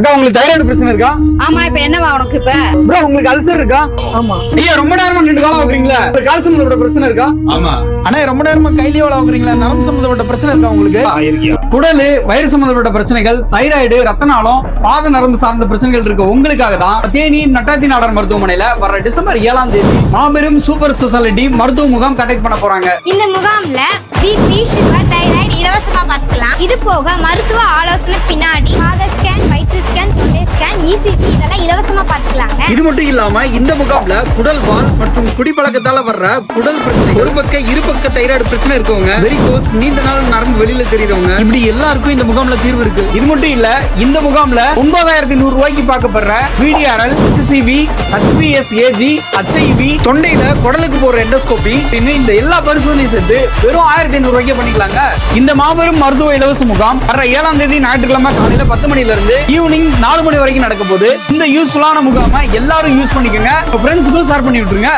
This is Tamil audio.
அக்கா உங்களுக்கு தைராய்டு பிரச்சனை இருக்கா? ஆமா இப்ப என்னவா உனக்கு இப்ப? ப்ரோ உங்களுக்கு அல்சர் இருக்கா? ஆமா. ஐயா ரொம்ப நேரமா நின்று காலம் வைக்கிறீங்களா உங்களுக்கு கால்சியம் சம்பந்தப்பட்ட பிரச்சனை இருக்கா? ஆமா. அண்ணா ரொம்ப நேரமா கையிலேயே வேலை வைக்கிறீங்களா நரம்பு சம்பந்தப்பட்ட பிரச்சனை இருக்கா உங்களுக்கு? குடலு வயிறு சம்பந்தப்பட்ட பிரச்சனைகள் தைராய்டு ரத்த நாளம் பாத நரம்பு சார்ந்த பிரச்சனைகள் இருக்க. உங்களுக்காக தான் தேனி நட்டாத்தி நாடர் மருத்துவமனையில வர டிசம்பர் ஏழாம் தேதி மாபெரும் சூப்பர் ஸ்பெஷாலிட்டி மருத்துவ முகாம் கண்டக்ட் பண்ண போறாங்க. இந்த முகாம்ல பிபி சுகர் தைராய்டு இலவசமா பார்த்துக்கலாம். இது போக மருத்துவ ஆலோசனை பின்னாடி இசிஜி இதெல்லாம் இலவசமா பார்த்துக்கலாங்க. இது மட்டும் இல்லாம இந்த முகாம்ல குடல் வால் மற்றும் குடிப்பழக்கத்தால வர்ற குடல் பிரச்சனை. ஒரு பக்க இரு பக்க தைராய்டு பிரச்சனை இருக்கவங்க வெரிகோஸ் நீண்ட நாள் நரம்பு வெளியில தெரியறவங்க இப்படி எல்லாருக்கும் இந்த முகாம்ல தீர்வு இருக்கு. இது மட்டும் இல்ல இந்த முகாம்ல ஒன்பதாயிரத்தி நூறு ரூபாய்க்கு பார்க்கப்படுற VDRL HCV HBS Ag HIV தொண்டையில குடலுக்கு போற எண்டோஸ்கோபி இன்னும் இந்த எல்லா பரிசோதனையும் சேர்த்து வெறும் ஆயிரத்தி ஐநூறு ரூபாய்க்கு பண்ணிக்கலாங்க. இந்த மாபெரும் மருத்துவ இலவச முகாம் வர ஏழாம் தேதி ஞாயிற்றுக்கிழமை காலையில பத்து மணில இருந்து ஈவினிங் நாலு மணி வரைக்கும் நடக்க போகுது இந்த யூஸ்ஃபுல்லான முகாமை எல்லாரும் யூஸ் பண்ணிக்கோங்க. ஃப்ரெண்ட்ஸுக்கும் ஷேர் பண்ணி விட்டுருங்க.